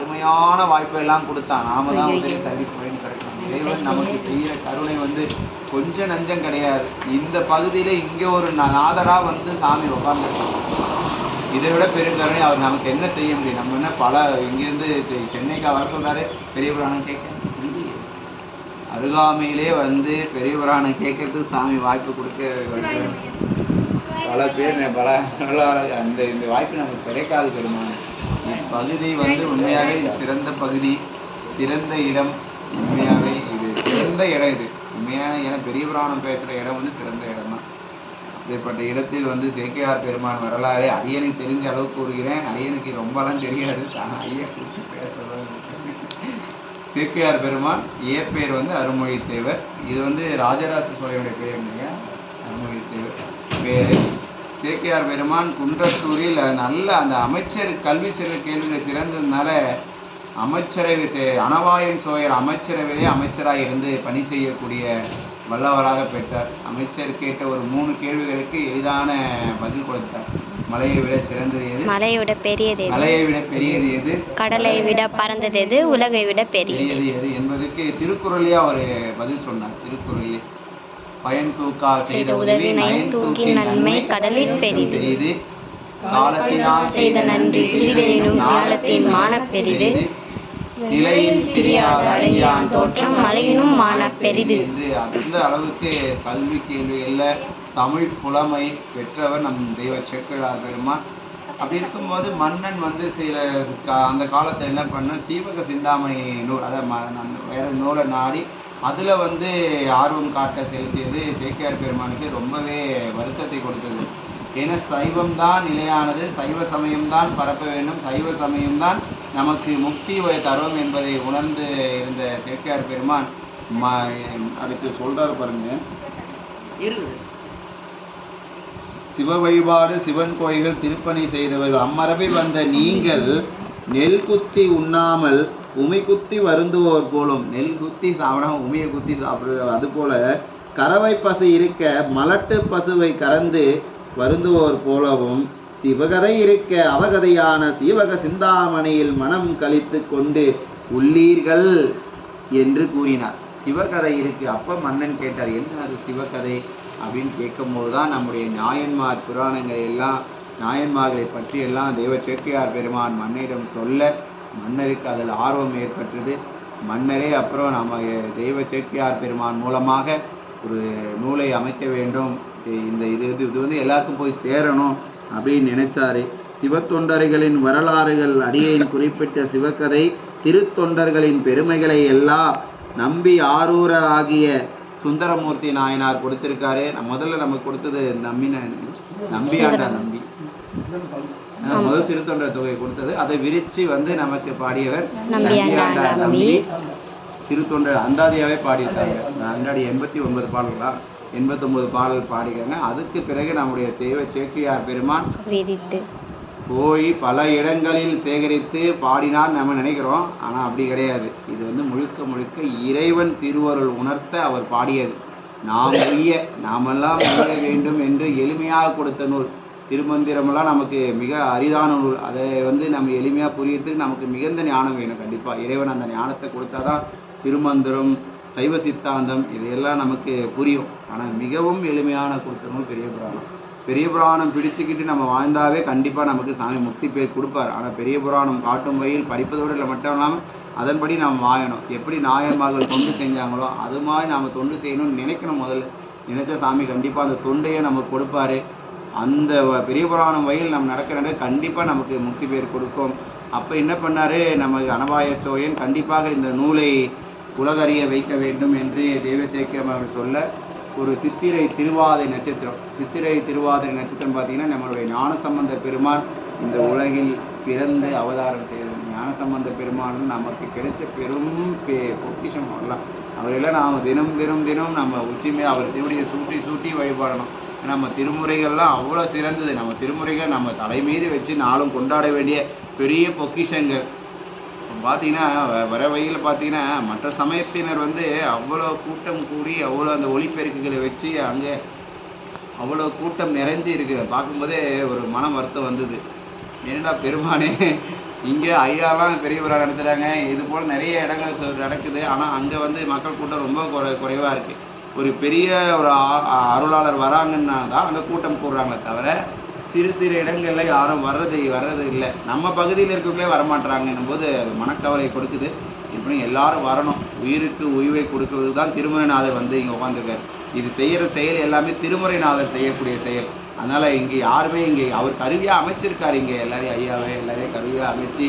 அருமையான வாய்ப்பை எல்லாம் கொடுத்தான் நாம தான் முதலில் பயன் கிடைக்கணும் இறைவன் நமக்கு செய்யற கருணை வந்து கொஞ்சம் நஞ்சம் கிடையாது. இந்த பகுதியில இங்க ஒரு நாதரா வந்து சாமி உட்கார்ந்துருக்காங்க இதை விட பெருங்கருணை அவர் நமக்கு என்ன செய்ய முடியும்? நம்ம என்ன பல இங்கிருந்து சென்னைக்கு வர சொல்றாரு பெரிய புராணம் கேட்க. அருகாமையிலே வந்து பெரிய புராணம் கேட்கறதுக்கு சாமி வாய்ப்பு கொடுக்க. பல பேர் பல பல அந்த இந்த வாய்ப்பு நமக்கு கிடைக்காது பெருமாள் இப்பகுதி வந்து உண்மையாகவே சிறந்த பகுதி. சிறந்த இடம் உண்மையாகவே இது. சிறந்த இடம் இது. உண்மையான இடம் பெரிய புராணம் பேசுகிற இடம் வந்து சிறந்த இடம் தான் இப்படிப்பட்ட இடத்தில் வந்து சேக்கியார் பெருமான் வரலாறு அரியனுக்கு தெரிஞ்ச அளவுக்கு கூறுகிறேன். அரியனுக்கு ரொம்பலாம் தெரியாது. ஆனா ஐயா கூப்பிட்டு பேசுறதான் சேக்கியார் பெருமான் இயற்பெயர் வந்து அருள்மொழி தேவர் இது வந்து ராஜராஜ சோழனுடைய பெயர் இல்லையா? அருள்மொழி தேவர் பேர் சேக்கியார் பெருமான் குன்றத்தூரில் நல்ல அந்த அமைச்சர் கல்வி சிற கேள்வியில் சிறந்ததுனால அமைச்சரவை செ- அணவாயன் சோழர் அமைச்சரவையிலே அமைச்சராக இருந்து பணி செய்யக்கூடிய வல்லவராக பெற்றார். அமைச்சர் கேட்ட ஒரு மூணு கேள்விகளுக்கு எளிதான பதில் கொடுத்தார். மலையை விட சிறந்தது எது? மலையை விட பெரியது மலையை விட பெரியது எது? கடலை விட பறந்தது எது? உலகை விட பெரியது. எது என்பதற்கு திருக்குறளையே அவர் பதில் சொன்னார். திருக்குறளிலே பயன் தூக்கா செய்த உதவி நயன் தூக்கின் நன்மை கடலில் பெரிது காலத்தினால் செய்த நன்றி சிறிதெனினும் ஞாலத்தின் மானப் பெரிது நிலையில் தெரியாத அடையான் தோற்றம் மலையினும் மானப் பெரிது அந்த அளவுக்கு கல்வி கேள்விகள்ல தமிழ் புலமை பெற்றவர் நம் தெய்வ சேக்கிழார் பெருமான் அப்படி இருக்கும்போது மன்னன் வந்து சில அந்த காலத்துல என்ன பண்ண சீவக சிந்தாமணி நூல் அந்த வேற நூலை நாடி அதுல வந்து ஆர்வம் காட்ட செலுத்தியது சேக்கியார் பெருமானுக்கு ரொம்பவே வருத்தத்தை கொடுத்தது. ஏன்னா சைவம் தான் நிலையானது சைவ சமயம் தான் பரப்ப வேண்டும் சைவ சமயம் தான் நமக்கு முக்தி தரும் என்பதை உணர்ந்து இருந்த சேக்கியார் பெருமான் ம- அதுக்கு சொல்றாரு பாருங்க. இருக்குது சிவ வழிபாடு சிவன் கோயில்கள் திருப்பணி செய்தவர்கள் அம்மரபில் வந்த நீங்கள் நெல் குத்தி உண்ணாமல் உமை குத்தி வருந்துவோர் போலும். நெல் குத்தி சாப்பிடாம உமையை குத்தி சாப்பிடுறது அதுபோல கறவை பசு இருக்க மலட்டு பசுவை கறந்து வருந்துவோர் போலவும் சிவகதை இருக்க அவகதையான சீவக சிந்தாமணியில் மனம் கழித்து கொண்டு உள்ளீர்கள் என்று கூறினார். சிவகதை இருக்கு. அப்ப மன்னன் கேட்டார் என்ன அது சிவகதை? அப்படின்னு கேட்கும்போது தான் நம்முடைய நாயன்மார் புராணங்களை எல்லாம் நாயன்மார்களை பற்றியெல்லாம் தேவ தெய்வ சேக்கியார் பெருமான் மன்னிடம் சொல்ல மன்னருக்கு அதில் ஆர்வம் ஏற்பட்டது. மன்னரே அப்புறம் நம்ம தெய்வ சேக்கியார் பெருமான் மூலமாக ஒரு நூலை அமைக்க வேண்டும். இந்த இது இது இது வந்து எல்லாருக்கும் போய் சேரணும் அப்படின்னு நினைச்சாரு. சிவத்தொண்டர்களின் வரலாறுகள் அடியேன் குறிப்பிட்ட சிவகதை திருத்தொண்டர்களின் பெருமைகளை எல்லாம் நம்பி ஆரூரராகிய சுந்தரமூர்த்தி நாயனார் கொடுத்திருக்காரு. முதல்ல நமக்கு கொடுத்தது நம்பின நம்பியாண்டா நம்பி. முதல் திருத்தொண்டர் தொகை கொடுத்தது. அதை விரிச்சு வந்து நமக்கு பாடியவர் நம்பியாண்டார் நம்பி. திருத்தொண்டர் அந்தாதியாவே பாடியிருக்காங்க. அந்தாடி எண்பத்தி ஒன்பது பாடல்களா? எண்பத்தொன்பது பாடல் பாடிக்கிறாங்க அதுக்கு பிறகு நம்முடைய தெய்வ சேக்கியார் பெருமான் போய் பல இடங்களில் சேகரித்து பாடினார் நம்ம நினைக்கிறோம். ஆனால் அப்படி கிடையாது. இது வந்து முழுக்க முழுக்க இறைவன் திருவருள் உணர்த்த அவர் பாடியது. நாம் உய்ய நாமெல்லாம் உய்ய வேண்டும் என்று எளிமையாக கொடுத்த நூல். திருமந்திரமெல்லாம் நமக்கு மிக அரிதான நூல் அதை வந்து நம்ம எளிமையாக புரியறதுக்கு நமக்கு மிகுந்த ஞானம் வேணும் கண்டிப்பாக இறைவன் அந்த ஞானத்தை கொடுத்தா தான் திருமந்திரம் சைவ சித்தாந்தம் இதையெல்லாம் நமக்கு புரியும். ஆனால் மிகவும் எளிமையான கொடுத்த நூல் பெரிய புராணம். பெரிய புராணம் பிடிச்சிக்கிட்டு நம்ம வாழ்ந்தாவே கண்டிப்பாக நமக்கு சாமி முக்தி பேர் கொடுப்பார். ஆனால் பெரிய புராணம் காட்டும் வகையில் படிப்பதோடு இல்லை மட்டும் இல்லாமல் அதன்படி நாம் வாழணும். எப்படி நாயன்மார்கள் தொண்டு செஞ்சாங்களோ அது மாதிரி நாம் தொண்டு செய்யணும்னு நினைக்கணும் முதல்ல. நினைச்ச சாமி கண்டிப்பாக அந்த தொண்டையை நமக்கு கொடுப்பாரு. அந்த வ- பெரிய புராணம் வழியில் நம்ம நடக்கிறத கண்டிப்பாக நமக்கு முக்தி பேர் கொடுக்கும். அப்போ என்ன பண்ணார்? நமக்கு அனபாய சோயன் கண்டிப்பாக இந்த நூலை உலகறிய வைக்க வேண்டும் என்று தேவசேக்கிரம் அவர் சொல்ல ஒரு சித்திரை திருவாதை நட்சத்திரம் சித்திரை திருவாதிரை நட்சத்திரம் பார்த்தீங்கன்னா நம்மளுடைய ஞானசம்பந்த பெருமான் இந்த உலகில் பிறந்து அவதாரம் செய்தது ஞானசம்பந்த பெருமான் நமக்கு கிடைச்ச பெரும் பே- பொக்கிஷம். வரலாம் அவரெல்லாம் நாம் தினம் தினம் தினம் நம்ம உச்சிமே அவர் திருவடியை சூட்டி சூட்டி வழிபாடணும். நம்ம திருமுறைகள்லாம் அவ்வளோ சிறந்தது. நம்ம திருமுறைகள் நம்ம தலை மீது வச்சு நாளும் கொண்டாட வேண்டிய பெரிய பொக்கிஷங்கள். பார்த்தீங்கன்னா வ- வர வழியில் பார்த்தீங்கன்னா மற்ற சமயத்தினர் வந்து அவ்வளோ கூட்டம் கூடி அவ்வளோ அந்த ஒளிப்பெருக்குகளை வச்சு அங்கே அவ்வளோ கூட்டம் நிறைஞ்சு இருக்கு பார்க்கும்போதே ஒரு மன வருத்தம் வந்தது. என்னடா பெருமானே இங்கே ஐயாலாம் பெரியவராக நடத்துகிறாங்க இது போல் நிறைய இடங்கள் நடக்குது. ஆனால் அங்கே வந்து மக்கள் கூட்டம் ரொம்ப குறை குறைவாக இருக்குது ஒரு பெரிய ஒரு அருளாளர் வராங்கன்னா தான் அங்கே கூட்டம் கூடுறாங்களே தவிர சிறு சிறு இடங்களில் யாரும் வர்றது வர்றது இல்லை. நம்ம பகுதியில் இருக்கவங்களே வரமாட்டுறாங்கன்னும் போது அது மனக்கவலை கொடுக்குது. இப்படி எல்லாரும் வரணும். உயிருக்கு உய்வை கொடுக்குறது தான் திருமுறைநாதர் வந்து இங்கே உட்காந்துருக்கார் இது செய்கிற செயல் எல்லாமே திருமுறைநாதர் செய்யக்கூடிய செயல். அதனால் இங்கே யாருமே இங்கே அவர் கருவியாக அமைச்சிருக்கார் இங்கே. எல்லாரையும் ஐயாவை எல்லாரையும் கருவியாக அமைச்சு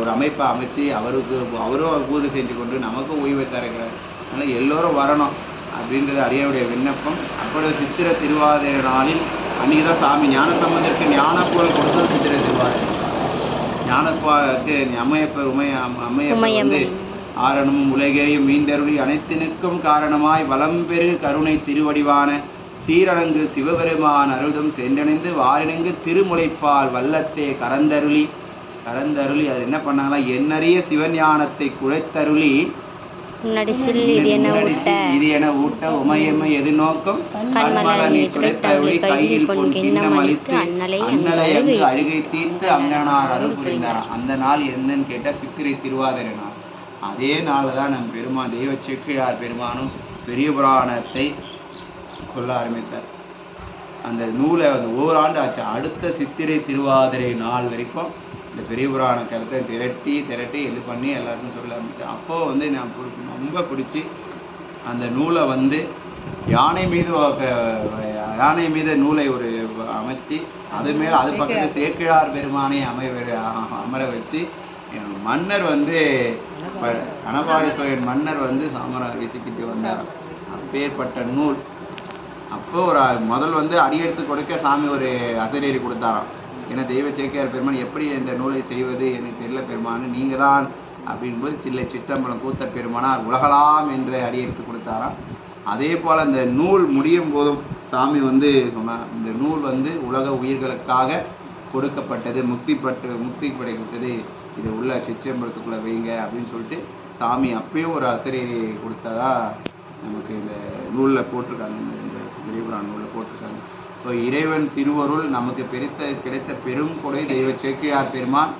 ஒரு அமைப்பை அமைச்சு அவருக்கு அவரும் பூஜை செஞ்சு கொண்டு நமக்கும் உய்வை தருகிறார். அதனால் எல்லோரும் வரணும். அப்படின்றது அடியனுடைய விண்ணப்பம். அப்பொழுது சித்திர திருவாதிரை நாளில் அன்றைக்கி தான் சாமி ஞானசம்பந்தருக்கு ஞானப்பொருள் கொடுத்தது சித்திர திருவாதிரை. ஞானப்பாக்கு அம்மையப்பர் உமைய அம்மையப்பர் வந்து ஆரணமும் உலகேயும் மீண்டருளி அனைத்தினுக்கும் காரணமாய் வளம்பெரு கருணை திருவடிவான சீரணங்கு சிவபெருமான் அருள்தும் சென்றடைந்து வாரினங்கு திருமுலைப்பால் வல்லத்தே கரந்தருளி. கரந்தருளி அது என்ன பண்ணாங்கன்னா எண்ணறிய சிவஞானத்தை குழைத்தருளி உன்னடி சில் இது முன்னாடி ஊட்ட? இது என ஊட்ட? உமையம்மை எது நோக்கம்? கண்மலர் நீ துடைத்தருளி கையில் பொன் கிண்ணம் அளித்து அண்ணலை அண்ணலை அழுகை. தீர்த்து அங்கனார் அருள் புரிந்தாராம் அந்த நாள் என்னன்னு கேட்டா சித்திரை திருவாதிரை நாள். அதே நாள் தான் நம் பெருமான் தெய்வ செக்கிழார் பெருமானும் பெரிய புராணத்தை சொல்ல ஆரம்பித்தார். அந்த நூலை அந்த ஓராண்டு ஆச்சு. அடுத்த சித்திரை திருவாதிரை நாள் வரைக்கும் இந்த பெரிய புராண கருத்தை திரட்டி திரட்டி இது பண்ணி எல்லாருக்கும் சொல்ல ஆரம்பித்தேன் அப்போ வந்து நான் ரொம்ப பிடிச்சி அந்த நூலை வந்து யானை மீது யானை மீது நூலை ஒரு அமைச்சு அது மேல அது பக்கத்துல சேக்கிழார் பெருமானை அமை அமர வச்சு மன்னர் வந்து கணபாடி சோழன் மன்னர் வந்து சாமரம் வீசிக்கிட்டு வந்தார். அப்பேற்பட்ட நூல். அப்போ ஒரு முதல் வந்து அடியெடுத்து கொடுக்க சாமி ஒரு அசரீரி கொடுத்தாராம். ஏன்னா தெய்வ சேக்கியார் பெருமான் எப்படி இந்த நூலை செய்வது எனக்கு தெரியல பெருமான்னு நீங்கள் தான் அப்படின்போது சில்லை சிற்றம்பலம் கூத்த பெருமானார் உலகலாம் என்று அடியெடுத்து கொடுத்தாராம். அதே போல் அந்த நூல் முடியும் போதும் சாமி வந்து சொன்னார் இந்த நூல் வந்து உலக உயிர்களுக்காக கொடுக்கப்பட்டது முக்தி பட்டு முக்தி கிடைக்கப்பட்டது இது உள்ள சிற்றம்பலத்துக்குள்ள வைங்க அப்படின்னு சொல்லிட்டு சாமி அப்பயும் ஒரு ஆசிரியரை கொடுத்ததா நமக்கு இந்த நூலில் போட்டிருக்காங்க இந்த- இந்த நூலில் போட்டிருக்காங்க. ஸோ இறைவன் திருவருள் நமக்கு பெருத்த கிடைத்த பெரும் கொடை தெய்வ சேக்கியார் பெருமான்.